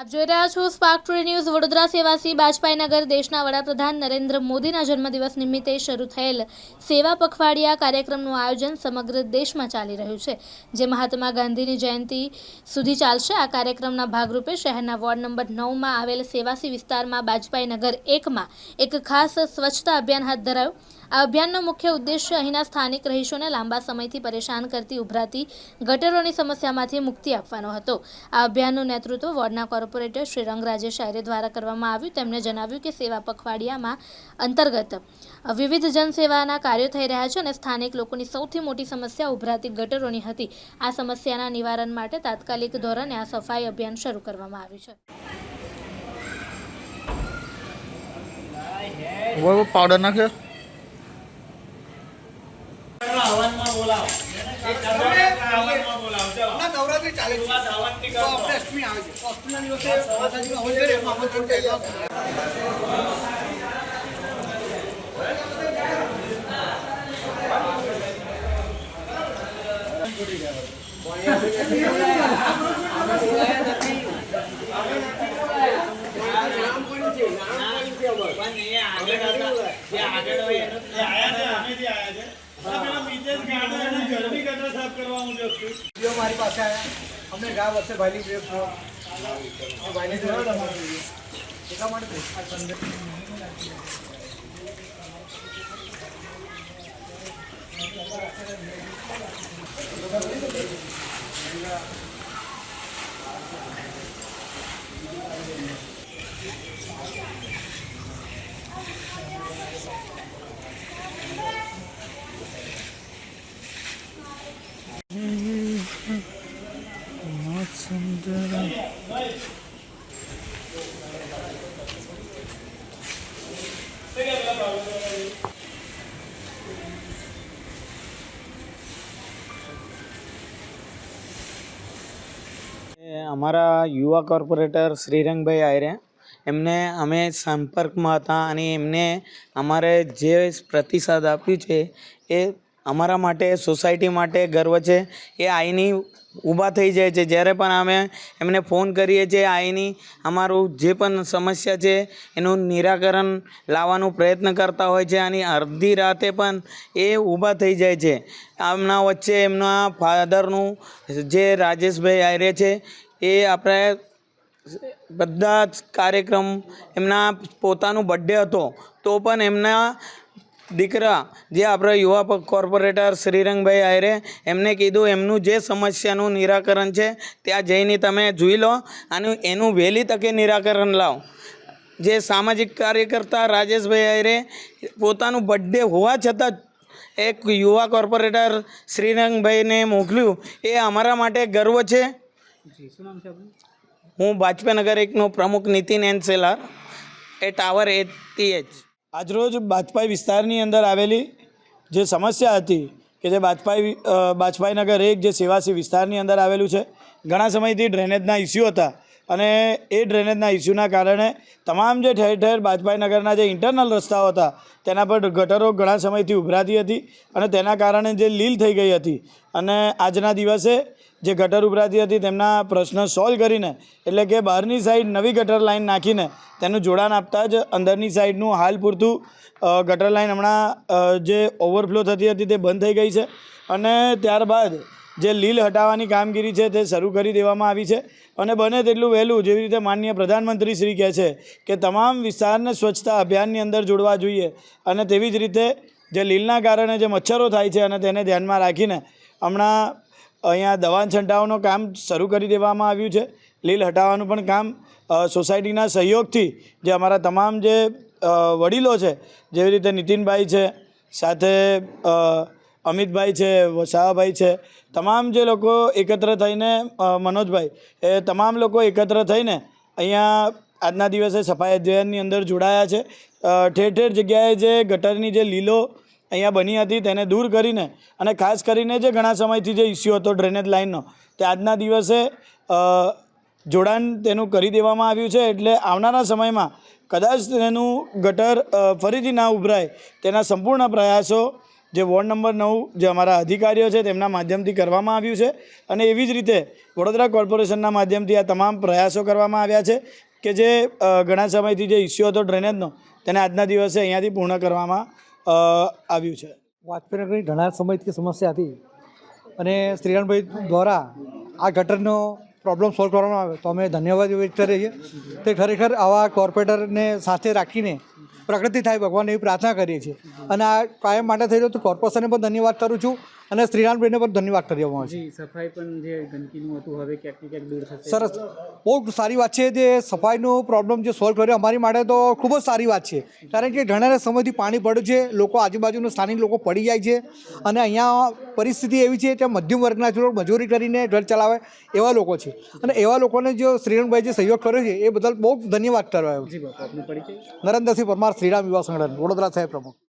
આપ જોઈ રહ્યા છો spark today news Vadodara Sevasi Bajpai Nagar દેશના વડાપ્રધાન નરેન્દ્ર મોદીના જન્મદિવસ નિમિત્તે શરૂ થયેલ સેવા પખવાડિયા કાર્યક્રમનું આયોજન સમગ્ર દેશમાં ચાલી રહ્યું છે, જે મહાત્મા ગાંધીની જયંતિ સુધી ચાલશે. આ કાર્યક્રમના ભાગરૂપે શહેરના વોર્ડ નંબર નવમાં આવેલ સેવાસી વિસ્તારમાં બાજપાઈ નગર એકમાં એક ખાસ સ્વચ્છતા અભિયાન હાથ ધરાયું. આ અભિયાનનો મુખ્ય ઉદ્દેશ્ય અહીંના સ્થાનિક રહીશોને લાંબા સમયથી પરેશાન કરતી, ઉભરાતી ગટરોની સમસ્યામાંથી મુક્તિ આપવાનો હતો. આ અભિયાનનું નેતૃત્વ વોર્ડના કોર્પોરેટર શ્રી રંગરાજે શાયરે દ્વારા કરવામાં આવ્યું. તેમણે જણાવ્યું કે સેવા પખવાડિયામાં અંતર્ગત વિવિધ જનસેવાના કાર્યો થઈ રહ્યા છે અને સ્થાનિક લોકોની સૌથી મોટી સમસ્યા ઉભરાતી ગટરોની હતી. આ સમસ્યાના નિવારણ માટે તાત્કાલિક ધોરણે આ સફાઈ અભિયાન શરૂ કરવામાં આવ્યું છે. પાવડર નાખ્યો? હવનમાં બોલાવો. નવરાત્રી ચાલે છે. અષ્ટમી આવે છે. અષ્ટમીના દિવસે માતાજીનું હવન કરીએ એમાં આમંત્રણ કરી. જે આગળ હોય એનું આયા છે અમે જે આયા છે. खराब करवाऊँ मुझे उसको जो हमारे पास आया हमने गाँव से भाई प्रयोग किया भाई देखा मारते અમારા યુવા કોર્પોરેટર શ્રીરંગભાઈ આયરે, એમને અમે સંપર્કમાં હતા અને એમને અમારે જે પ્રતિસાદ આપ્યું છે એ અમારા માટે, સોસાયટી માટે ગર્વ છે. એ આઈની ઊભા થઈ જાય છે. જ્યારે પણ અમે એમને ફોન કરીએ છીએ, આઈની અમારું જે પણ સમસ્યા છે એનું નિરાકરણ લાવવાનો પ્રયત્ન કરતા હોય છે અને અડધી રાતે પણ એ ઊભા થઈ જાય છે. આમના વચ્ચે એમના ફાધરનું જે રાજેશભાઈ આયરે છે એ આપણે બધા જ કાર્યક્રમ એમના પોતાનું બર્થડે હતો, તો પણ એમના દીકરા જે આપણા યુવા કોર્પોરેટર શ્રીરંગભાઈ આયરે, એમને કીધું એમનું જે સમસ્યાનું નિરાકરણ છે, ત્યાં જઈને તમે જોઈ લો અને એનું વહેલી તકે નિરાકરણ લાવો. જે સામાજિક કાર્યકર્તા રાજેશભાઈ આયરે, પોતાનું બર્થડે હોવા છતાં એક યુવા કોર્પોરેટર શ્રીરંગભાઈને મોકલ્યું, એ અમારા માટે ગર્વ છે. હું બાજપેનગર એકનો પ્રમુખ નીતિન એન સેલાર એ ટાવર એ એચ. આજરોજ બાજપાઈ વિસ્તારની અંદર આવેલી જે સમસ્યા હતી કે જે બાજપાઈ બાજપાઈ નગર એક જે સેવાસી વિસ્તારની અંદર આવેલું છે ઘણા સમયથી ડ્રેનેજના ઇસ્યુ હતા. અને એ ડ્રેનેજના ઇસ્યુના કારણે તમામ જે ઠેર ઠેર બાજપાઈ નગરના જે ઇન્ટરનલ રસ્તાઓ હતા, તેના પર ગટરો ઘણા સમયથી ઉભરાતી હતી અને તેના કારણે જે લીલ થઈ ગઈ હતી અને આજના દિવસે જે ગટર ઉભરાતી હતી તેમના પ્રશ્ન સોલ્વ કરીને, એટલે કે બહારની સાઈડ નવી ગટર લાઇન નાખીને તેનું જોડાણ આપતા જ અંદરની સાઈડનું હાલ પૂરતું ગટર લાઈન હમણાં જે ઓવરફ્લો થતી હતી તે બંધ થઈ ગઈ છે. અને ત્યારબાદ જે લીલ હટાવવાની કામગીરી છે તે શરૂ કરી દેવામાં આવી છે અને બને તેટલું વહેલું જેવી રીતે માનનીય પ્રધાનમંત્રી શ્રી કહે છે કે તમામ વિસ્તારને સ્વચ્છતા અભિયાનની અંદર જોડવા જોઈએ અને તેવી જ રીતે જે લીલના કારણે જે મચ્છરો થાય છે અને તેને ધ્યાનમાં રાખીને હમણાં અહીંયા દવા છંટાવનું કામ શરૂ કરી દેવામાં આવ્યું છે. લીલ હટાવવાનું પણ કામ સોસાયટીના સહયોગથી જે અમારા તમામ જે વડીલો છે, જેવી રીતે નીતિનભાઈ છે, સાથે અમિતભાઈ છે, વસાવાભાઈ છે, તમામ જે લોકો એકત્ર થઈને મનોજભાઈ, એ તમામ લોકો એકત્ર થઈને અહીંયા આજના દિવસે સફાઈ અભિયાનની અંદર જોડાયા છે. ઠેર ઠેર જગ્યાએ જે ગટરની જે લીલો અહીંયા બની હતી તેને દૂર કરીને અને ખાસ કરીને જે ઘણા સમયથી જે ઇસ્યુ હતો ડ્રેનેજ લાઇનનો, તે આજના દિવસે જોડાણ તેનું કરી દેવામાં આવ્યું છે. એટલે આવનારા સમયમાં કદાચ તેનું ગટર ફરીથી ના ઉભરાય તેના સંપૂર્ણ પ્રયાસો જે વોર્ડ નંબર નવ જે અમારા અધિકારીઓ છે તેમના માધ્યમથી કરવામાં આવ્યું છે. અને એવી જ રીતે વડોદરા કોર્પોરેશનના માધ્યમથી આ તમામ પ્રયાસો કરવામાં આવ્યા છે કે જે ઘણા સમયથી જે ઇસ્યુ હતો ડ્રેનેજનો, તેને આજના દિવસે અહીંયાથી પૂર્ણ કરવામાં આવ્યું છે. વાજપેયીનગરની ઘણા સમયથી સમસ્યા હતી. અને શ્રીરામભાઈ દ્વારા આ ગટરનો પ્રોબ્લેમ સોલ્વ કરવામાં આવે, તો અમે ધન્યવાદ વ્યક્ત કરીએ તે ખરેખર આવા કોર્પોરેટરને સાથે રાખીને પ્રગતિ થાય ભગવાન એવી પ્રાર્થના કરીએ છીએ. અને આ કાયમ માટે થઈ રહ્યું તો કોર્પોરેશનને પણ ધન્યવાદ કરું છું. અને શ્રીરામભાઈને પણ ધન્યવાદ કરવામાં આવે છે સફાઈ પણ જે ગંદકીનું હતું હવે ક્યાંક ક્યાંક દૂર થશે. સરસ. બહુ સારી વાત છે જે સફાઈનો પ્રોબ્લેમ જે સોલ્વ કર્યો અમારી માટે તો ખૂબ જ સારી વાત છે. કારણ કે ઘણા સમયથી પાણી પડ્યું છે લોકો આજુબાજુના સ્થાનિક લોકો પડી જાય છે અને અહીંયા પરિસ્થિતિ એવી છે કે મધ્યમ વર્ગના લોકો મજૂરી કરીને ઘર ચલાવે એવા લોકો છે. અને એવા લોકોને જો શ્રીરંગભાઈ જે સહયોગ કર્યો છે એ બદલ બહુ ધન્યવાદ કરવા આવ્યો નરેન્દ્રસિંહ પરમાર શ્રીરામ યુવા સંગઠન વડોદરા સાહેબ પ્રમુખ.